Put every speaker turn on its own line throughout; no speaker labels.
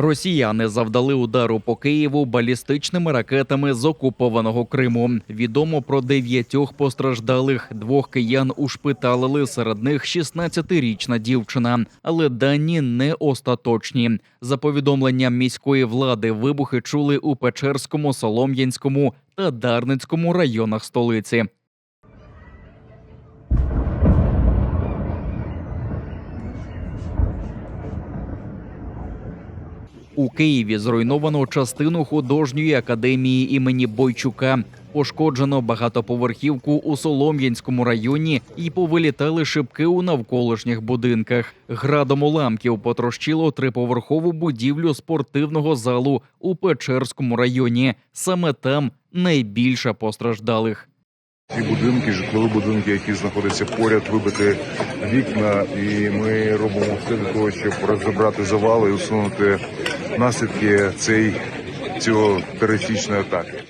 Росіяни завдали удару по Києву балістичними ракетами з окупованого Криму. Відомо про дев'ятьох постраждалих. Двох киян ушпиталили. Серед них 16-річна дівчина. Але дані не остаточні. За повідомленням міської влади, вибухи чули у Печерському, Солом'янському та Дарницькому районах столиці. У Києві зруйновано частину художньої академії імені Бойчука. Пошкоджено багатоповерхівку у Солом'янському районі і повилітали шибки у навколишніх будинках. Градом уламків потрощило триповерхову будівлю спортивного залу у Печерському районі. Саме там найбільше постраждалих.
Ці будинки, житлові будинки, які знаходяться поряд, вибити вікна, і ми робимо все для того, щоб розібрати завали і усунути наслідки цієї цього терористичної атаки.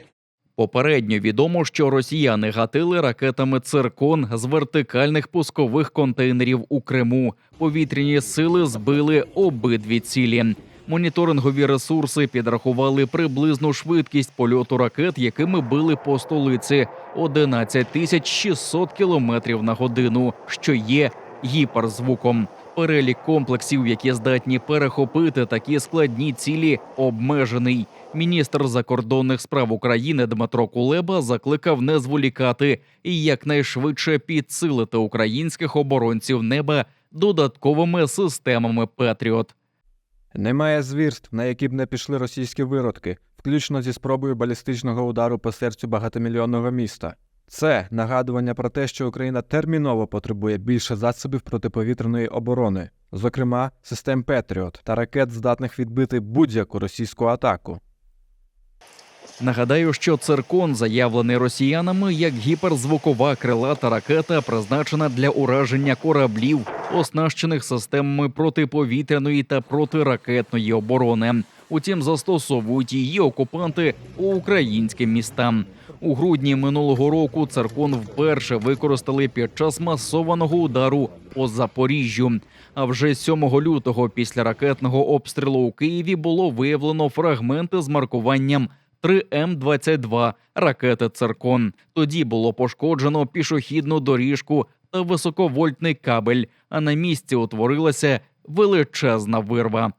Попередньо відомо, що росіяни гатили ракетами циркон з вертикальних пускових контейнерів у Криму. Повітряні сили збили обидві цілі. Моніторингові ресурси підрахували приблизну швидкість польоту ракет, якими били по столиці 11 тисяч 600 кілометрів на годину, що є гіперзвуком. Перелік комплексів, які здатні перехопити такі складні цілі, обмежений. Міністр закордонних справ України Дмитро Кулеба закликав не зволікати і якнайшвидше підсилити українських оборонців неба додатковими системами Петріот.
Немає звірств, на які б не пішли російські виродки, включно зі спробою балістичного удару по серцю багатомільйонного міста. Це нагадування про те, що Україна терміново потребує більше засобів протиповітряної оборони, зокрема систем Петріот та ракет, здатних відбити будь-яку російську атаку.
Нагадаю, що циркон заявлений росіянами як гіперзвукова крилата ракета, призначена для ураження кораблів, оснащених системами протиповітряної та протиракетної оборони. Утім, застосовують її окупанти у українським містам. У грудні минулого року циркон вперше використали під час масованого удару по Запоріжжю. А вже 7 лютого після ракетного обстрілу у Києві було виявлено фрагменти з маркуванням 3М-22 ракети «Циркон». Тоді було пошкоджено пішохідну доріжку та високовольтний кабель, а на місці утворилася величезна вирва.